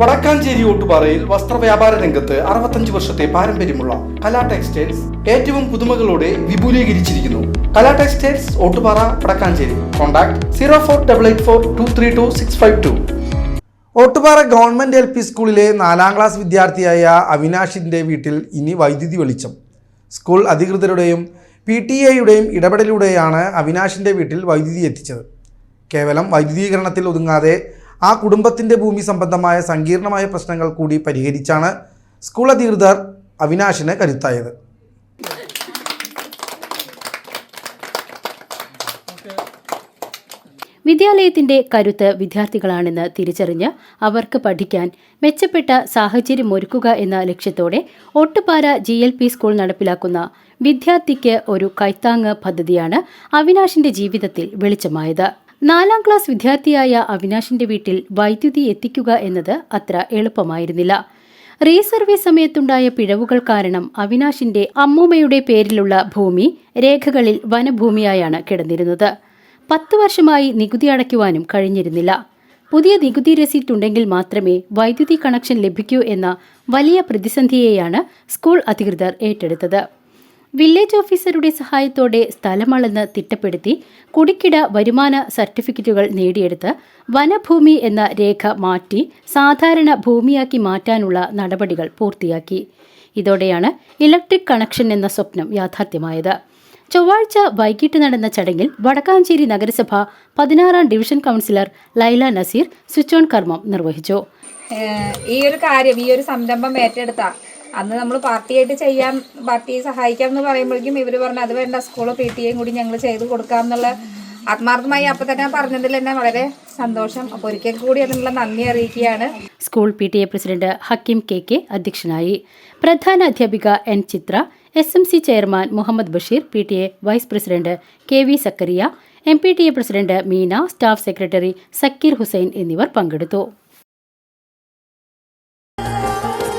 വടക്കാഞ്ചേരി ഓട്ടുപാറയിൽ വസ്ത്രവ്യാപാര രംഗത്ത് അറുപത്തഞ്ച് വർഷത്തെ പാരമ്പര്യമുള്ള കലാ ടെക്സ്റ്റൈൽസ് ഏറ്റവും പുതുമകളോടെ വിപുലീകരിച്ചിരിക്കുന്നു. Kala textiles Ottupara Vadakkancherry. Contact zero four double eight four two three two six five two. Ottupara government L P സ്കൂളിലെ നാലാം ക്ലാസ് വിദ്യാർത്ഥിയായ അവിനാഷിന്റെ വീട്ടിൽ ഇനി വൈദ്യുതി വെളിച്ചം. സ്കൂൾ അധികൃതരുടെയും പി ടി എയുടെയും ഇടപെടലിലൂടെയാണ് അവിനാഷിന്റെ വീട്ടിൽ വൈദ്യുതി എത്തിച്ചത്. കേവലം വൈദ്യുതീകരണത്തിൽ ഒതുങ്ങാതെ ആ കുടുംബത്തിന്റെ ഭൂമി സംബന്ധമായ സങ്കീർണമായ പ്രശ്നങ്ങൾ കൂടി പരിഹരിച്ചാണ് സ്കൂൾ അധികൃതർ അവിനാഷിന് കരുത്തായത്. വിദ്യാലയത്തിന്റെ കരുത്ത് വിദ്യാർത്ഥികളാണെന്ന് തിരിച്ചറിഞ്ഞ് അവർക്ക് പഠിക്കാൻ മെച്ചപ്പെട്ട സാഹചര്യം ഒരുക്കുക എന്ന ലക്ഷ്യത്തോടെ Ottupara G L P school നടപ്പിലാക്കുന്ന വിദ്യാർത്ഥിക്ക് ഒരു കൈത്താങ്ങ് പദ്ധതിയാണ് അവിനാഷിന്റെ ജീവിതത്തിൽ വെളിച്ചമായത്. നാലാം ക്ലാസ് വിദ്യാർത്ഥിയായ അവിനാഷിന്റെ വീട്ടിൽ വൈദ്യുതി എത്തിക്കുക എന്നത് അത്ര എളുപ്പമായിരുന്നില്ല. റീസർവേ സമയത്തുണ്ടായ പിഴവുകൾ കാരണം അവിനാഷിന്റെ അമ്മൂമ്മയുടെ പേരിലുള്ള ഭൂമി രേഖകളിൽ വനഭൂമിയായാണ് കിടന്നിരുന്നത്. പത്ത് വർഷമായി നികുതി അടയ്ക്കുവാനും കഴിഞ്ഞിരുന്നില്ല. പുതിയ നികുതി രസീറ്റ് ഉണ്ടെങ്കിൽ മാത്രമേ വൈദ്യുതി കണക്ഷൻ ലഭിക്കൂ എന്ന വലിയ പ്രതിസന്ധിയെയാണ് സ്കൂൾ അധികൃതർ ഏറ്റെടുത്തത്. വില്ലേജ് ഓഫീസറുടെ സഹായത്തോടെ സ്ഥലമളന്ന് തിട്ടപ്പെടുത്തി കുടിക്കിട വരുമാന സർട്ടിഫിക്കറ്റുകൾ നേടിയെടുത്ത് വനഭൂമി എന്ന രേഖ മാറ്റി സാധാരണ ഭൂമിയാക്കി മാറ്റാനുള്ള നടപടികൾ പൂർത്തിയാക്കി. ഇതോടെയാണ് ഇലക്ട്രിക് കണക്ഷൻ എന്ന സ്വപ്നം യാഥാർത്ഥ്യമായത്. ചൊവ്വാഴ്ച വൈകിട്ട് നടന്ന ചടങ്ങിൽ വടക്കാഞ്ചേരി നഗരസഭ പതിനാറാം division councillor Laila Nazeer switch on കർമ്മം നിർവഹിച്ചു. ഈ ഒരു കാര്യം ഈ ഒരു സംരംഭം ഏറ്റെടുത്ത അന്ന് നമ്മൾ പാർട്ടിയായിട്ട് ചെയ്യാൻ പാർട്ടിയെ സഹായിക്കാം എന്ന് പറയുമ്പോഴേക്കും ഇവർ പറഞ്ഞു അത് വേണ്ട സ്കൂളോ പി ടി എയും കൂടി ഞങ്ങൾ ചെയ്ത് കൊടുക്കാം എന്നുള്ള ആത്മാർത്ഥമായി അപ്പം തന്നെ പറഞ്ഞതിൽ തന്നെ വളരെ സന്തോഷം. അപ്പോൾ ഒരിക്കൽ കൂടി അതിനുള്ള നന്ദി അറിയിക്കുകയാണ്. School P T A president Hakkim K K അധ്യക്ഷനായി. പ്രധാന അധ്യാപിക N Chitra S M C chairman Muhammad Basheer P T A vice president K V Zakaria M P T A president Meena staff secretary Zakir Hussain എന്നിവർ പങ്കെടുത്തു.